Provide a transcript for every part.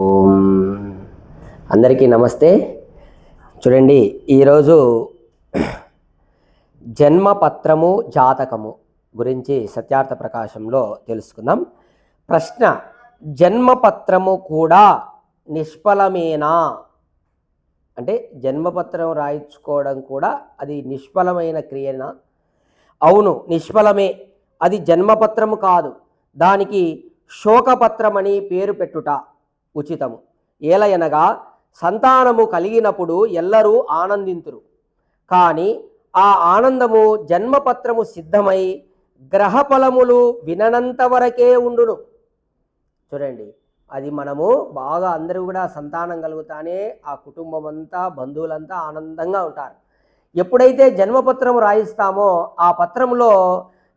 ఓం. అందరికీ నమస్తే. చూడండి ఈరోజు జన్మపత్రము జాతకము గురించి సత్యార్థ ప్రకాశంలో తెలుసుకుందాం. ప్రశ్న జన్మపత్రము కూడా నిష్ఫలమేనా? అంటే జన్మపత్రం రాయించుకోవడం కూడా అది నిష్ఫలమైన క్రియనా? అవును నిష్ఫలమే. అది జన్మపత్రము కాదు. దానికి శోకపత్రం అని పేరు పెట్టుట. ఉచితము. ఏలయనగా సంతానము కలిగినప్పుడు ఎల్లరూ ఆనందింతురు. కానీ ఆ ఆనందము జన్మపత్రము సిద్ధమై గ్రహఫలములు విననంత వరకే ఉండును. చూడండి అది మనము బాగా అందరూ కూడా సంతానం కలుగుతానే ఆ కుటుంబం అంతా బంధువులంతా ఆనందంగా ఉంటారు. ఎప్పుడైతే జన్మపత్రం రాయిస్తామో ఆ పత్రంలో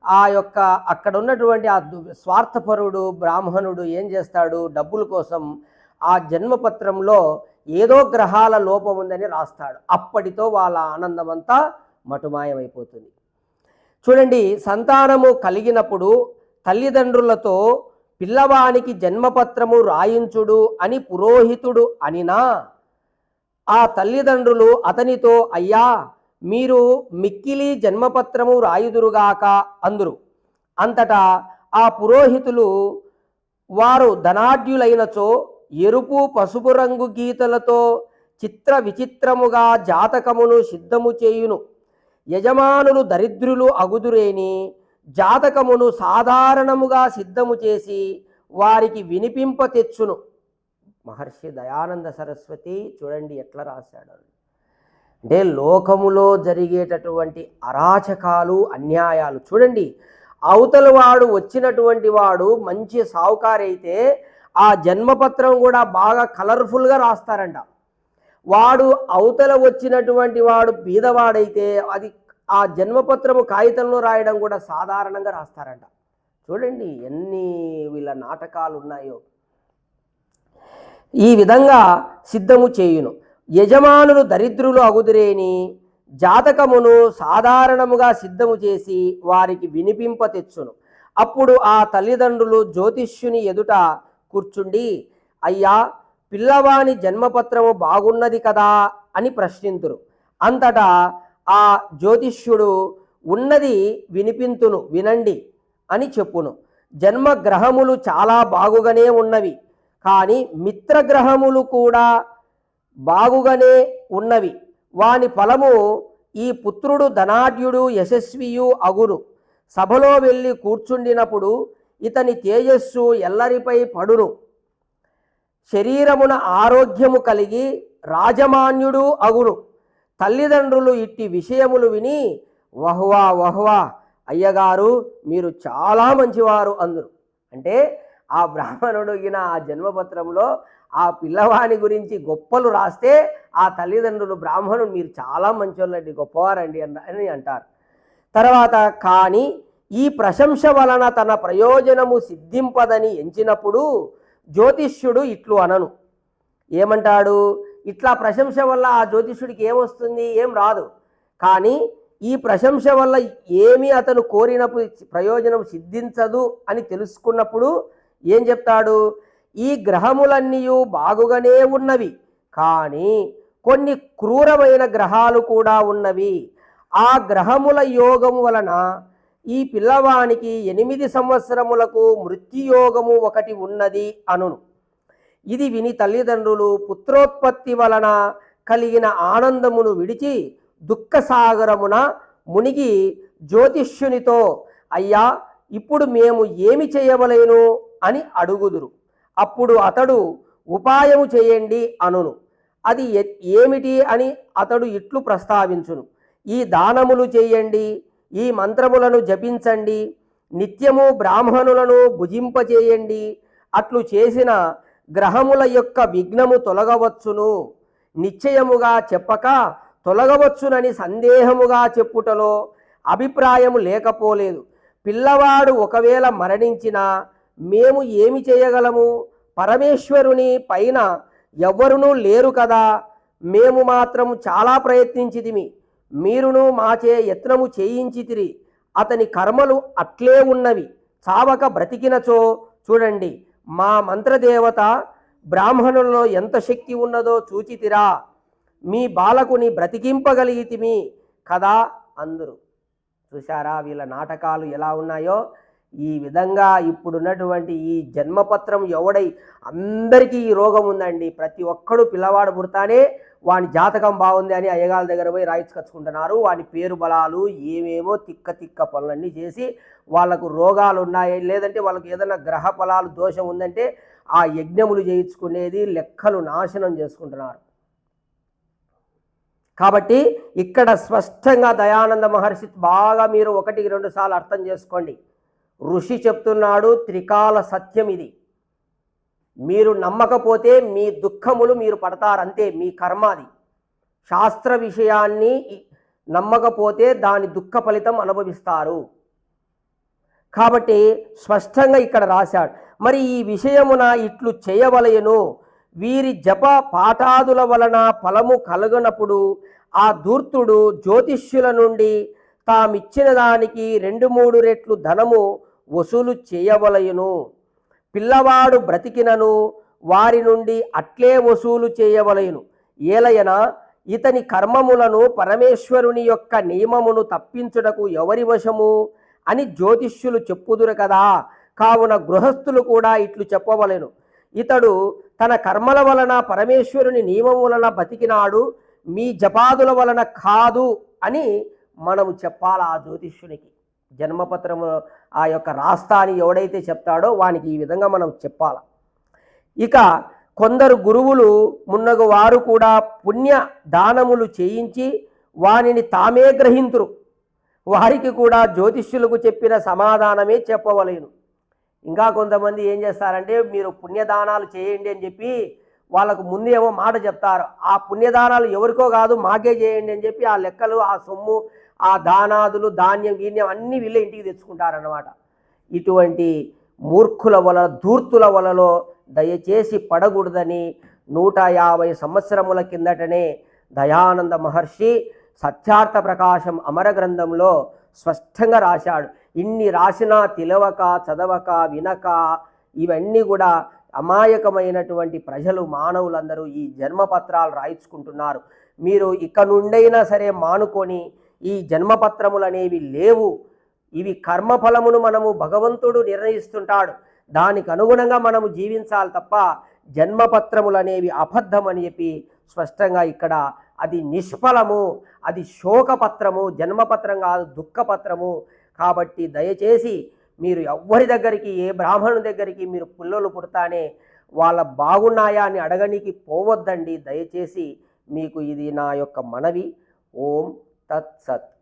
ఆ యొక్క అక్కడ ఉన్నటువంటి ఆ దు- స్వార్థపరుడు బ్రాహ్మణుడు ఏం చేస్తాడు? డబ్బుల కోసం ఆ జన్మపత్రంలో ఏదో గ్రహాల లోపం ఉందని రాస్తాడు. అప్పటితో వాళ్ళ ఆనందం అంతా మటుమాయమైపోతుంది. చూడండి సంతానము కలిగినప్పుడు తల్లిదండ్రులతో పిల్లవానికి జన్మపత్రము రాయించుడు అని పురోహితుడు అనినా ఆ తల్లిదండ్రులు అతనితో అయ్యా మీరు మిక్కిలి జన్మపత్రము రాయుదురుగాక అందురు. అంతటా ఆ పురోహితులు వారు ధనాఢ్యులైనచో ఎరుపు పసుపు రంగు గీతలతో చిత్ర విచిత్రముగా జాతకమును సిద్ధము చేయును. యజమానులు దరిద్రులు అగుదురేని జాతకమును సాధారణముగా సిద్ధము చేసి వారికి వినిపింప తెచ్చును. మహర్షి దయానంద సరస్వతి చూడండి ఎట్లా రాశాడు అంటే లోకములో జరిగేటటువంటి అరాచకాలు అన్యాయాలు. చూడండి అవతల వాడు వచ్చినటువంటి వాడు మంచి సావుకారైతే ఆ జన్మపత్రం కూడా బాగా కలర్ఫుల్గా రాస్తారంట. వాడు అవతల వచ్చినటువంటి వాడు బీదవాడైతే అది ఆ జన్మపత్రము కాగితంలో రాయడం కూడా సాధారణంగా రాస్తారంట. చూడండి ఎన్ని వీళ్ళ నాటకాలు ఉన్నాయో ఈ విధంగా సిద్ధము చేయును. యజమానులు దరిద్రులు అగుదురేని జాతకమును సాధారణముగా సిద్ధము చేసి వారికి వినిపింప తెచ్చును. అప్పుడు ఆ తల్లిదండ్రులు జ్యోతిష్యుని ఎదుట కూర్చుండి అయ్యా పిల్లవాని జన్మపత్రము బాగున్నది కదా? అని ప్రశ్నింతురు. అంతటా ఆ జ్యోతిష్యుడు ఉన్నది వినిపింతును వినండి అని చెప్పును. జన్మ గ్రహములు చాలా బాగుగానే ఉన్నవి కానీ మిత్రగ్రహములు కూడా బాగుగానే ఉన్నవి. వాని ఫలము ఈ పుత్రుడు ధనాఢ్యుడు యశస్వియు అగును. సభలో వెళ్ళి కూర్చుండినప్పుడు ఇతని తేజస్సు ఎల్లరిపై పడును. శరీరమున ఆరోగ్యము కలిగి రాజమాన్యుడు అగును. తల్లిదండ్రులు ఇట్టి విషయములు విని వహ్వా వహ్వా అయ్యగారు మీరు చాలా మంచివారు అందురు. అంటే ఆ బ్రాహ్మణుడిగిన ఆ జన్మపత్రంలో ఆ పిల్లవాని గురించి గొప్పలు రాస్తే ఆ తల్లిదండ్రులు బ్రాహ్మణుడు మీరు చాలా మంచోళ్ళండి గొప్పవారండి అని అంటారు. తర్వాత కానీ ఈ ప్రశంస వలన తన ప్రయోజనము సిద్ధింపదని ఎంచినప్పుడు జ్యోతిష్యుడు ఇట్లు అనను. ఏమంటాడు? ఇట్లా ప్రశంస వల్ల ఆ జ్యోతిష్యుడికి ఏమొస్తుంది? ఏం రాదు. కానీ ఈ ప్రశంస వల్ల ఏమి అతను కోరినప్పుడు ప్రయోజనం సిద్ధించదు అని తెలుసుకున్నప్పుడు ఏం చెప్తాడు? ఈ గ్రహములన్నీ బాగుగానే ఉన్నవి కానీ కొన్ని క్రూరమైన గ్రహాలు కూడా ఉన్నవి. ఆ గ్రహముల యోగము వలన ఈ పిల్లవానికి ఎనిమిది సంవత్సరములకు మృత్యుయోగము ఒకటి ఉన్నది అనును. ఇది విని తల్లిదండ్రులు పుత్రోత్పత్తి వలన కలిగిన ఆనందమును విడిచి దుఃఖసాగరమున మునిగి జ్యోతిష్యునితో అయ్యా ఇప్పుడు మేము ఏమి చేయవలేను? అని అడుగుదురు. అప్పుడు అతడు ఉపాయము చేయండి అనును. అది ఏమిటి అని అతడు ఇట్లు ప్రస్తావించును. ఈ దానములు చేయండి ఈ మంత్రములను జపించండి నిత్యము బ్రాహ్మణులను భుజింపచేయండి అట్లు చేసిన గ్రహముల యొక్క విఘ్నము తొలగవచ్చును. నిశ్చయముగా చెప్పక తొలగవచ్చునని సందేహముగా చెప్పుటలో అభిప్రాయము లేకపోలేదు. పిల్లవాడు ఒకవేళ మరణించినా మేము ఏమి చేయగలము? పరమేశ్వరుని పైన ఎవ్వరునూ లేరు కదా. మేము మాత్రం చాలా ప్రయత్నించితిమి. మీరును మాచే యత్నము చేయించితిరి. అతని కర్మలు అట్లే ఉన్నవి. చావక బ్రతికినచో చూడండి. మా మంత్రదేవత బ్రాహ్మణులలో ఎంత శక్తి ఉన్నదో చూచితిరా. మీ బాలకుని బ్రతికింపగలిగితిమి కదా అందరు. చూశారా వీళ్ళ నాటకాలు ఎలా ఉన్నాయో? ఈ విధంగా ఇప్పుడున్నటువంటి ఈ జన్మపత్రం ఎవడై అందరికీ ఈ రోగం ఉందండి. ప్రతి ఒక్కడు పిల్లవాడు పుడతానే వాని జాతకం బాగుంది అని అయ్యగాల దగ్గర పోయి రాయించుకొచ్చుకుంటున్నారు. వాని పేరు బలాలు ఏమేమో తిక్క తిక్క పనులన్నీ చేసి వాళ్ళకు రోగాలు ఉన్నాయి. లేదంటే వాళ్ళకి ఏదైనా గ్రహ ఫలాలు దోషం ఉందంటే ఆ యజ్ఞములు చేయించుకునేది లెక్కలు నాశనం చేసుకుంటున్నారు. కాబట్టి ఇక్కడ స్పష్టంగా దయానంద మహర్షి బాగా మీరు ఒకటికి రెండు సార్లు అర్థం చేసుకోండి. ఋషి చెప్తున్నాడు త్రికాల సత్యం ఇది. మీరు నమ్మకపోతే మీ దుఃఖములు మీరు పడతారు అంతే మీ కర్మ అది. శాస్త్ర విషయాన్ని నమ్మకపోతే దాని దుఃఖ ఫలితం అనుభవిస్తారు. కాబట్టి స్పష్టంగా ఇక్కడ రాశాడు. మరి ఈ విషయమున ఇట్లు చేయవలయను వీరి జప పాఠాదుల వలన ఫలము కలగనప్పుడు ఆ ధూర్తుడు జ్యోతిష్యుల నుండి తామిచ్చిన దానికి రెండు మూడు రెట్లు ధనము వసూలు చేయవలయును. పిల్లవాడు బ్రతికినను వారి నుండి అట్లే వసూలు చేయవలయును. ఏలయన ఇతని కర్మములను పరమేశ్వరుని యొక్క నియమమును తప్పించుటకు ఎవరి వశము? అని జ్యోతిష్యులు చెప్పుదురు కదా. కావున గృహస్థులు కూడా ఇట్లు చెప్పవలెను. ఇతడు తన కర్మల వలన పరమేశ్వరుని నియమం వలన బతికినాడు మీ జపాదుల వలన కాదు అని మనము చెప్పాలి ఆ జ్యోతిష్యునికి? జన్మపత్రము ఆ యొక్క రాస్తా అని ఎవడైతే చెప్తాడో వానికి ఈ విధంగా మనం చెప్పాలి. ఇక కొందరు గురువులు మున్నగు వారు కూడా పుణ్య దానములు చేయించి వానిని తామే గ్రహింతురు. వారికి కూడా జ్యోతిష్యులకు చెప్పిన సమాధానమే చెప్పవలేను. ఇంకా కొంతమంది ఏం చేస్తారంటే మీరు పుణ్యదానాలు చేయండి అని చెప్పి వాళ్ళకు ముందు ఏమో మాట చెప్తారు. ఆ పుణ్యదానాలు ఎవరికో కాదు మాకే చేయండి అని చెప్పి ఆ లెక్కలు ఆ సొమ్ము ఆ దానాదులు ధాన్యం గీన్యం అన్నీ వీళ్ళే ఇంటికి తెచ్చుకుంటారన్నమాట. ఇటువంటి మూర్ఖుల వల ధూర్తుల వలలో దయచేసి పడకూడదని నూట యాభై సంవత్సరముల కిందటనే దయానంద మహర్షి సత్యార్థ ప్రకాశం అమర గ్రంథంలో స్పష్టంగా రాశాడు. ఇన్ని రాసినా తిలవక చదవక వినక ఇవన్నీ కూడా అమాయకమైనటువంటి ప్రజలు మానవులందరూ ఈ జన్మపత్రాలు రాయించుకుంటున్నారు. మీరు ఇక నుండైనా సరే మానుకొని ఈ జన్మపత్రములు అనేవి లేవు. ఇవి కర్మఫలమును మనము భగవంతుడు నిర్ణయిస్తుంటాడు. దానికి అనుగుణంగా మనము జీవించాలి తప్ప జన్మపత్రములు అనేవి అబద్ధం అని చెప్పి స్పష్టంగా ఇక్కడ అది నిష్ఫలము అది శోకపత్రము జన్మపత్రం కాదు దుఃఖపత్రము. కాబట్టి దయచేసి మీరు ఎవ్వరి దగ్గరికి ఏ బ్రాహ్మణుని దగ్గరికి మీరు పుల్లలు పుడతానే వాళ్ళ బాగున్నాయా అని అడగనికి పోవద్దండి. దయచేసి మీకు ఇది నా యొక్క మనవి. ఓం तत्सत।